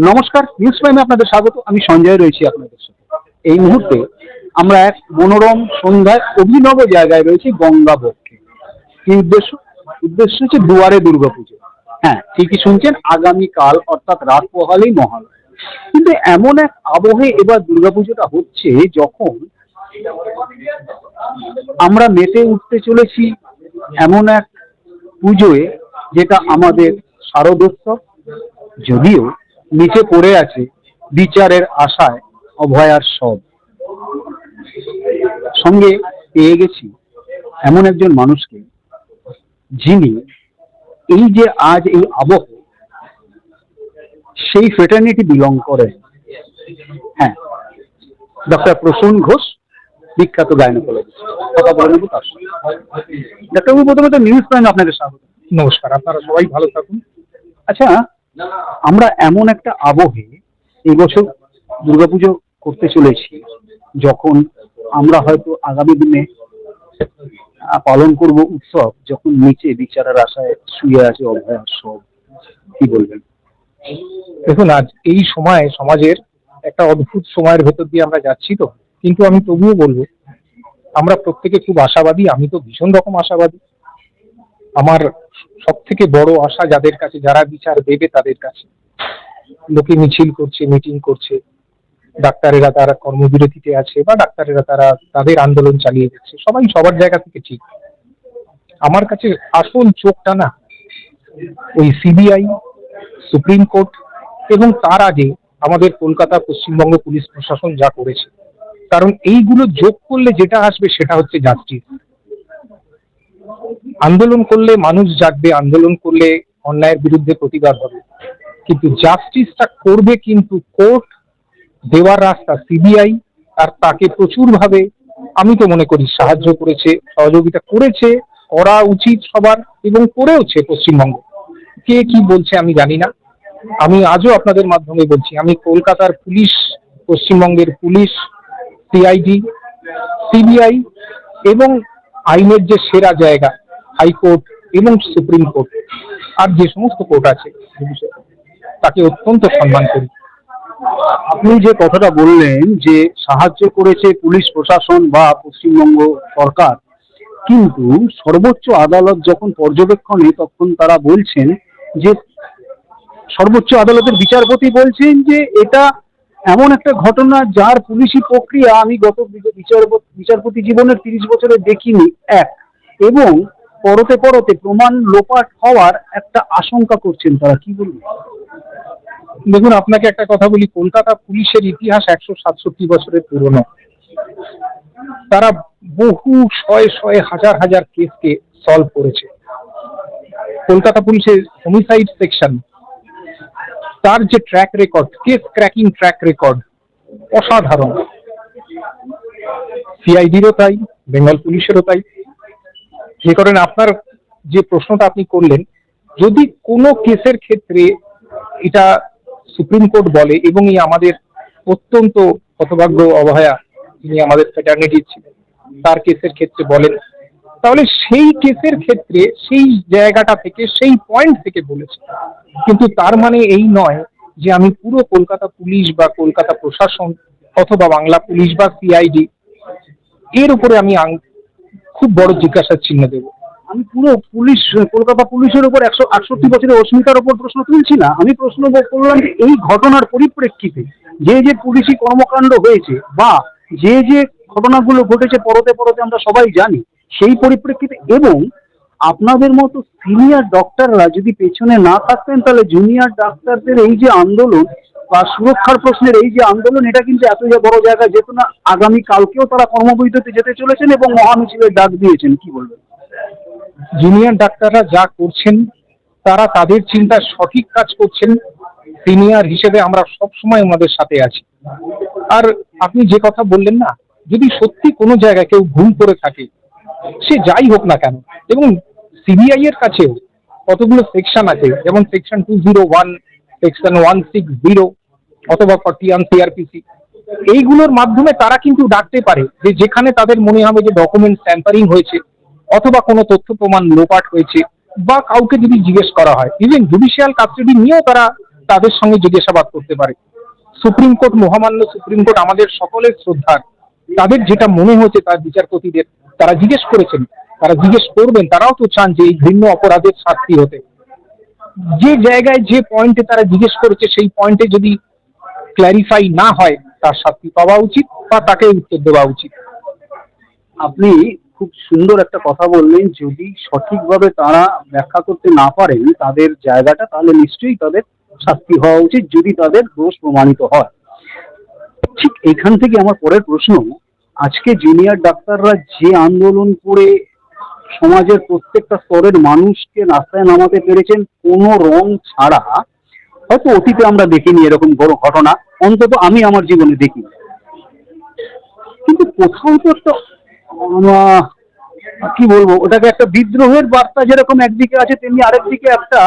নমস্কার নিউজ প্রাইমে আপনাদের স্বাগত। আমি সঞ্জয় রয়েছি আপনাদের সাথে। এই মুহূর্তে আমরা এক মনোরম সন্ধ্যায় অভিনব জায়গায় রয়েছি গঙ্গা বক্ষে। কি উদ্দেশ্য? উদ্দেশ্য হচ্ছে দুয়ারে দুর্গাপুজো। হ্যাঁ ঠিকই শুনছেন, আগামীকাল অর্থাৎ রাত পোহালেই মহালয়। কিন্তু এমন এক আবহে এবার দুর্গাপুজোটা হচ্ছে যখন আমরা মেতে উঠতে চলেছি এমন এক পুজোয়, যেটা আমাদের শারদোৎসব, যদিও নিচে পড়ে আছে বিচারের আশায় অভয়ার সব সঙ্গে পেয়ে গেছি এমন একজন মানুষকে যিনি এই যে আজ এই আবহ সেই ফ্রেটার্নিটি বিলং করেন। হ্যাঁ ডক্টর প্রসূন ঘোষ বিখ্যাত গায়নোকোলজিস্ট কথা বলে নেব তার সঙ্গে। ডাক্তারবাবু প্রথমে তো নিউজ প্রাইম আপনাকে স্বাগত। নমস্কার আপনারা সবাই ভালো থাকুন। আচ্ছা আমরা এমন একটা আবহে এবছর বছর দুর্গাপুজো করতে চলেছি, যখন আমরা হয়তো আগামী দিনে পালন করব উৎসব, যখন নিচে বিচারের আশায় শুয়ে আছে অভয়ার সব। কি বলবেন? দেখুন, আজ এই সময় সমাজের একটা অদ্ভুত সময়ের ভেতর দিয়ে আমরা যাচ্ছি তো। কিন্তু আমি তবুও বলব, আমরা প্রত্যেকে খুব আশাবাদী, আমি তো ভীষণ রকম আশাবাদী। আমার সব থেকে বড় আশা যাদের কাছে, যারা বিচার দেবে তাদের কাছে। লোকে মিছিল করছে, মিটিং করছে। ডাক্তারেরা তারা কর্মবিরতিতে আছে বা ডাক্তারেরা তারা তাদের আন্দোলন চালিয়ে যাচ্ছে। সবাই সবার জায়গা থেকে ঠিক। আমার কাছে আসল চোখটা না ওই সিবিআই, সুপ্রিম কোর্ট এবং তার আগে আমাদের কলকাতা পশ্চিমবঙ্গ পুলিশ প্রশাসন যা করেছে। কারণ এইগুলো যোগ করলে যেটা আসবে সেটা হচ্ছে জাস্টিস আন্দোলন করলে মানুষ জাগবে, আন্দোলন করলে অন্যায়ের বিরুদ্ধে প্রতিবাদ হবে। কিন্তু জাস্টিসটা করবে কিন্তু কোর্ট, দেওয়ার রাস্তা সিবিআই, আর তাকে প্রচুরভাবে, আমি তো মনে করি, সাহায্য করেছে, সহযোগিতা করেছে, করা উচিত সবার এবং করেওছে পশ্চিমবঙ্গ। কে কি বলছে আমি জানি না। আমি আজও আপনাদের মাধ্যমে বলছি, আমি কলকাতার পুলিশ, পশ্চিমবঙ্গের পুলিশ, সিআইডি, সিবিআই এবং আইনের যে সেরা জায়গা হাইকোর্ট এবং সুপ্রিম কোর্ট। আর যে সমস্ত কোর্ট আছে, তাকে অত্যন্ত সম্মান করি। আপনি যে কথাটা বললেন যে সাহায্য করেছে পুলিশ প্রশাসন বা পশ্চিমবঙ্গ সরকার, কিন্তু সর্বোচ্চ আদালত যখন পর্যবেক্ষণে তখন তারা বলছেন যে সর্বোচ্চ আদালতের বিচারপতি বলছেন যে এটা এমন একটা ঘটনা যার পুলিশি প্রক্রিয়া আমি গত বিচ- বিচারপতি বিচারপতি জীবনের তিরিশ বছরে দেখিনি। এক, এবং পরতে পরতে প্রমাণ লোপাট হওয়ার একটা আশঙ্কা করছেন তারা, কি বলবেন? দেখুন, আপনাকে একটা কথা বলি, কলকাতা পুলিশের ইতিহাস একশো সাতষট্টি বছরের পুরনো। তারা বহু শয়ে শয়ে হাজার হাজার কেসকে সলভ করেছে। কলকাতা পুলিশের হোমিসাইড সেকশন তার যে track record case cracking track record অসাধারণ। সিআইডিরও তাই বেঙ্গল পুলিশেরও তাই। যে কারণে আপনার যে প্রশ্নটা আপনি করলেন, যদি কোনো কেসের ক্ষেত্রে এটা সুপ্রিম কোর্ট বলে এবং এই আমাদের অত্যন্ত হতভাগ্য অবহেয়া যিনি আমাদের ফেটার্নিটি ছিলেন, তার কেসের ক্ষেত্রে বলেন, তাহলে সেই কেসের ক্ষেত্রে সেই জায়গাটা থেকে, সেই পয়েন্ট থেকে বলেছে। কিন্তু তার মানে এই নয় যে আমি পুরো কলকাতা পুলিশ বা কলকাতা প্রশাসন অথবা বাংলা পুলিশ বা সিআইডি এর উপরে আমি খুব বড় জিজ্ঞাসার চিহ্ন দেবো। আমি পুরো পুলিশ, কলকাতা পুলিশের উপর একশো আটষট্টি বছরের অস্মিতার উপর প্রশ্ন তুলছি না। আমি প্রশ্ন করলাম যে এই ঘটনার পরিপ্রেক্ষিতে যে যে পুলিশি কর্মকাণ্ড হয়েছে বা যে যে ঘটনাগুলো ঘটেছে পরতে পরতে আমরা সবাই জানি, সেই পরিপ্রেক্ষিতে এবং আপনাদের মতো সিনিয়র ডক্টররা যদি পেছনে না থাকতেন, তাহলে জুনিয়র ডাক্তারদের এই যে আন্দোলন সুরক্ষার প্রশ্নের এই যে আন্দোলন, এটা কিন্তু এত যে বড় জায়গায় যেত না আগামী কালকেও তারা কর্মবৈধতে যেতে চলেছেন এবং মহামিছিলের ডাক দিয়েছেন। কি বলবেন? জুনিয়র ডাক্তাররা যা করছেন, তারা তাদের চিন্তা সঠিক কাজ করছেন, সিনিয়র হিসেবে আমরা সব সময় ওনাদের সাথে আছি। আর আপনি যে কথা বললেন না, যদি সত্যি কোনো জায়গায় কেউ ভুল করে থাকে, সে যাই হোক না কেন, এবং সিবিআই এর কাছেও কতগুলো সেকশন আছে, যেমন section two zero one, section one six zero অথবা ফর্টি ওয়ান সিআরপিসি এইগুলোর মাধ্যমে তারা কিন্তু ডাকতে পারে যে যেখানে তাদের মনে হবে যে ডকুমেন্ট ট্যাম্পারিং হয়েছে, অথবা কোনো তথ্য প্রমাণ লোপাট হয়েছে, বা কাউকে যদি জিজ্ঞেস করা হয়। ইভেন জুডিশিয়াল কাস্টডি নিয়েও তারা তাদের সঙ্গে জিজ্ঞাসাবাদ করতে পারে। সুপ্রিম কোর্ট মহামান্য সুপ্রিম কোর্ট আমাদের সকলের শ্রদ্ধার। তাদের যেটা মনে হচ্ছে তার বিচারপতিদের, তারা জিজ্ঞেস করেছেন, তারা জিজ্ঞেস করবেন, তারাও তো চান যে এই ঘৃণ্য অপরাধের শাস্তি হতে। যে জায়গায় যে পয়েন্টে তারা জিজ্ঞেস করেছে, সেই পয়েন্টে যদি ক্ল্যারিফাই না হয়, তার শাস্তি পাওয়া উচিত বা তাকে উত্তর দেওয়া উচিত। আপনি খুব সুন্দর একটা কথা বললেন, যদি সঠিকভাবে তারা ব্যাখ্যা করতে না পারেন, তাদের জায়গাটা, তাহলে নিশ্চয়ই তাদের শাস্তি হওয়া উচিত, যদি তাদের দোষ প্রমাণিত হয়। ঠিক এখান থেকে আমার পরের প্রশ্ন, আজকে জুনিয়র ডাক্তাররা যে আন্দোলন করে সমাজের প্রত্যেকটা স্তরের মানুষকে রাস্তায় নামাতে পেরেছেন, কোনো রং ছাড়া হয়তো অতীতে আমরা দেখিনি এরকম বড় ঘটনা, অন্তত আমি আমার জীবনে দেখি কিন্তু কোথাও তো একটা কি বলব, ওটাকে একটা বিদ্রোহের বার্তা যেরকম একদিকে আছে, তেমনি আরেকদিকে একটা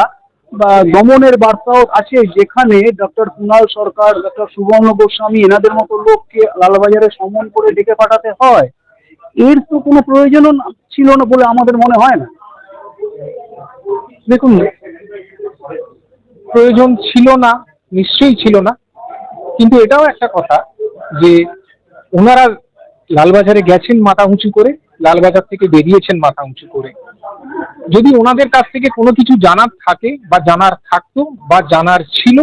দমনের বার্তাও আছে, যেখানে ডক্টর কুণাল সরকার, ডক্টর সুবর্ণ গোস্বামী এনাদের মতো লোককে লালবাজারে সমন করে ডেকে পাঠাতে হয়। এর তো কোনো প্রয়োজনও ছিল না বলে আমাদের মনে হয় না। দেখুন প্রয়োজন ছিল না নিশ্চয়ই ছিল না। কিন্তু এটাও একটা কথা যে ওনারা লালবাজারে গেছেন মাথা উঁচু করে লালবাজার থেকে বেরিয়েছেন মাথা উঁচু করে। যদি ওনাদের কাছ থেকে কোনো কিছু জানার থাকে বা জানার থাকতো বা জানার ছিল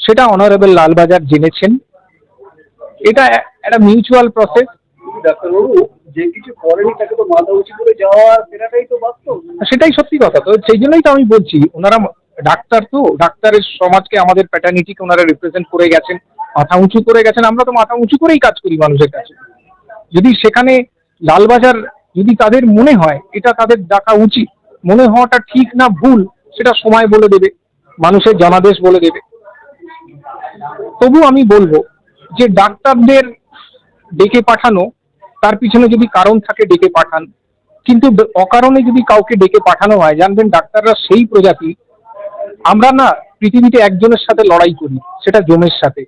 সেটা অনারেবল লালবাজার জেনেছেন। এটা একটা মিউচুয়াল প্রসেস সেটাই সত্যি কথা। তো সেই জন্যই তো আমি বলছি ওনারা ডাক্তার তো, ডাক্তারের সমাজকে আমাদের প্যাটার্নিটিকে ওনারা রিপ্রেজেন্ট করে গেছেন, মাথা উঁচু করে গেছেন, আমরা তো মাথা উঁচু করেই কাজ করি মানুষের কাছে। যদি সেখানে লালবাজার যদি তাদের মনে হয়, এটা তাদের ডাকা উচিত। মনে হওয়াটা ঠিক না ভুল, সেটা সময় বলে দেবে, মানুষের জনাদেশ বলে দেবে। তবু আমি বলব যে ডাক্তারদের ডেকে পাঠানো, তার পিছনে যদি কারণ থাকে ডেকে পাঠান। কিন্তু অকারণে যদি কাউকে ডেকে পাঠানো হয়, জানবেন ডাক্তাররা সেই প্রজাতি আমরা না পৃথিবীতে একজনের সাথে লড়াই করি, সেটা জমের সাথে।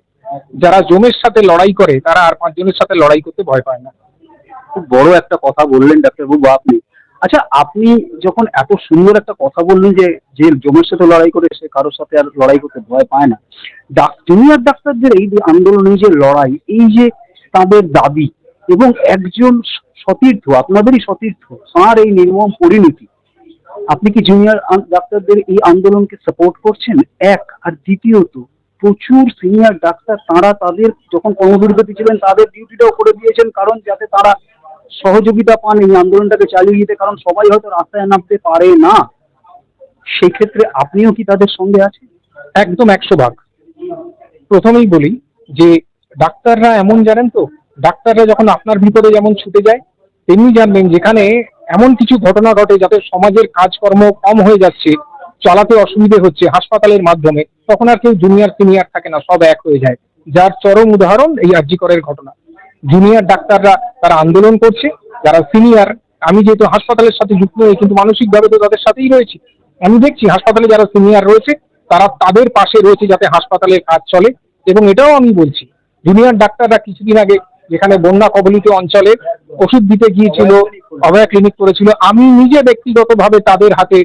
যারা জমের সাথে লড়াই করে, তারা আর পাঁচজনের সাথে লড়াই করতে ভয় পায় না। খুব বড় একটা কথা বললেন ডাক্তারবাবু আপনি। আচ্ছা আপনি যখন এত সুন্দর একটা কথা বললেন যে যে জমের সাথে লড়াই করে, সে কারোর সাথে আর লড়াই করতে ভয় পায় না। জুনিয়র ডাক্তারদের এই যে যে লড়াই, এই যে তাদের দাবি, এবং একজন সতীর্থ, আপনাদেরই সতীর্থ, তাঁর এই নির্মম পরিণতি আপনি কি জুনিয়র ডাক্তারদের এই আন্দোলনকে সাপোর্ট করছেন? এক। আর দ্বিতীয়ত, প্রচুর সিনিয়র ডাক্তার, তারা তাদের যখন কর্মবিরতিতে ছিলেন, তাদের ডিউটিটাও করে দিয়েছেন কারণ যাতে তারা সহযোগিতা পান এই আন্দোলনটাকে চালিয়ে যেতে, কারণ সবাই হয়তো রাস্তায় নামতে পারে না। সেই ক্ষেত্রে আপনিও কি তাদের সঙ্গে আছেন? একদম একশো ভাগ। প্রথমেই বলি যে, ডাক্তাররা এমন জানেন তো, ডাক্তাররা যখন আপনার ভিতরে যেমন ছুটে যায়, তেমনি জানবেন যেখানে এমন কিছু ঘটনা ঘটে যাতে সমাজের কাজকর্ম কম হয়ে যাচ্ছে, চালাতে অসুবিধে হচ্ছে হাসপাতালের মাধ্যমে, তখন আর কেউ জুনিয়র সিনিয়র থাকে না, সব এক হয়ে যায়। যার চরম উদাহরণ এই আরজিকরের ঘটনা। জুনিয়র ডাক্তাররা তারা আন্দোলন করছে, যারা সিনিয়র আমি যেহেতু হাসপাতালের সাথে যুক্ত হই কিন্তু মানসিকভাবে তো তাদের সাথেই রয়েছি। আমি দেখছি হাসপাতালে যারা সিনিয়র রয়েছে, তারা তাদের পাশে রয়েছে যাতে হাসপাতালের কাজ চলে, এবং এটাও আমি বলছি। জুনিয়র ডাক্তাররা কিছুদিন আগে যেখানে বন্যা কবলিত অঞ্চলে ওষুধ দিতে গিয়েছিল, অভয়া ক্লিনিক করেছিল। আমি নিজে ব্যক্তিগতভাবে তাদের হাতে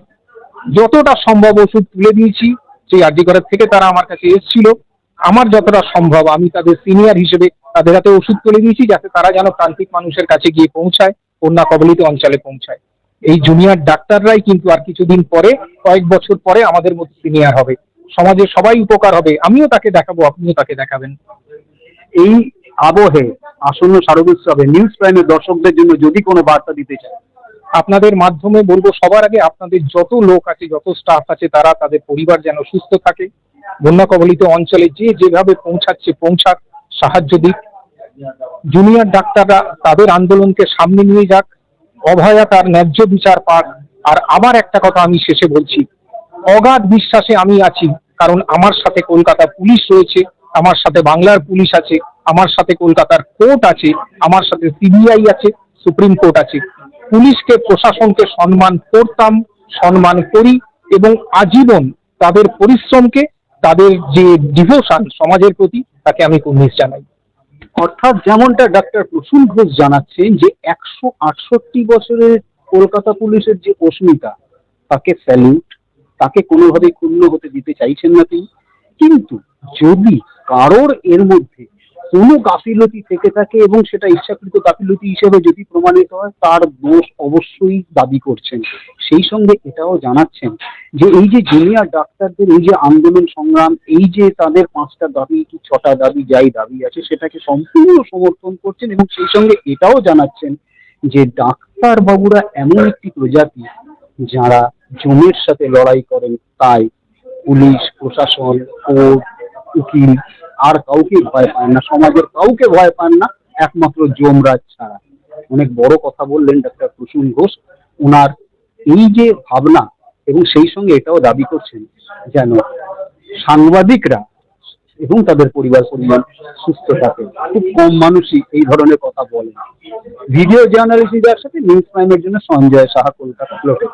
যতটা সম্ভব ওষুধ তুলে দিয়েছি, সেই আরজিকরের থেকে তারা আমার কাছে এসেছিল। আমার যতটা সম্ভব আমি তাদের সিনিয়র হিসেবে তাদের হাতে ওষুধ তুলে দিয়েছি, যাতে তারা যেন প্রান্তিক মানুষের কাছে গিয়ে পৌঁছায়, বন্যা কবলিত অঞ্চলে পৌঁছায়। এই জুনিয়র ডাক্তাররাই কিন্তু আর কিছুদিন পরে, কয়েক বছর পরে আমাদের মধ্যে সিনিয়র হবে। সমাজের সবাই উপকার হবে। আমিও তাকে দেখাবো, আপনিও তাকে দেখাবেন। এই আবহে আসন্ন শারদোৎসবে নিউজ প্রাইমের দর্শকদের জন্য যদি কোনো বার্তা দিতে চান আপনাদের মাধ্যমে বলব, সবার আগে আপনাদের যত লোক আছে, যত স্টাফ আছে, তারা তাদের পরিবার যেন সুস্থ থাকে। বন্যা কবলিত অঞ্চলে যে যেভাবে পৌঁছাচ্ছে, পৌঁছাক, সাহায্য দিক। জুনিয়র ডাক্তাররা তাদের আন্দোলনকে সামনে নিয়ে যাক। অভয়া তার ন্যায্য বিচার পাক। আর আবার একটা কথা আমি শেষে বলছি, অগাধ বিশ্বাসে আমি আছি, কারণ আমার সাথে কলকাতা পুলিশ রয়েছে, আমার সাথে বাংলার পুলিশ আছে। আমার সাথে কলকাতার কোর্ট আছে, আমার সাথে সিবিআই আছে, সুপ্রিম কোর্ট আছে। পুলিশকে, প্রশাসনকে সম্মান করতাম, সম্মান করি এবং আজীবন তাদের পরিশ্রমকে, তাদের যে ডিভোশন সমাজের প্রতি, তাকে আমি কুর্নিশ জানাই। অর্থাৎ যেমনটা ডাক্তার প্রসূন ঘোষ জানাচ্ছেন যে একশো আটষট্টি বছরের কলকাতা পুলিশের যে অস্মিতা, তাকে স্যালিউট তাকে কোনোভাবে ক্ষুণ্ণ হতে দিতে চাইছেন না তিনি। কিন্তু যদি কারোর এর মধ্যে কোনো গাফিলতি থেকে থাকে এবং সেটা ইচ্ছাকৃত গাফিলতি হিসেবে যদি প্রমাণিত হয়, তার দোষ অবশ্যই দাবি করছেন। সেই সঙ্গে এটাও জানাচ্ছেন যে এই যে জুনিয়র ডাক্তারদের এই যে আন্দোলন সংগ্রাম, এই যে তাদের পাঁচটা দাবি কি ছটা দাবি যাই দাবি আছে, সেটাকে সম্পূর্ণ সমর্থন করছেন এবং সেই সঙ্গে এটাও জানাচ্ছেন যে ডাক্তার বাবুরা এমন একটি প্রজাতি যারা জমের সাথে লড়াই করেন, তাই পুলিশ, প্রশাসন, কোর্ট, উকিল আর কাউকে ভয় পান না, সমাজের কাউকে ভয় পান না, একমাত্র যমরাজ ছাড়া। অনেক বড় কথা বললেন ডাক্তার প্রসূন ঘোষ। ওনার এই যে ভাবনা এবং সেই সঙ্গে এটাও দাবি করছেন যেন সাংবাদিকরা এবং তাদের পরিবার পরিবার সুস্থ থাকে। খুব কম মানুষই এই ধরনের কথা বলেন ভিডিও জার্নালিস্টদের সাথে নিউজ প্রাইমের জন্য সঞ্জয় সাহা কলকাতা লোকে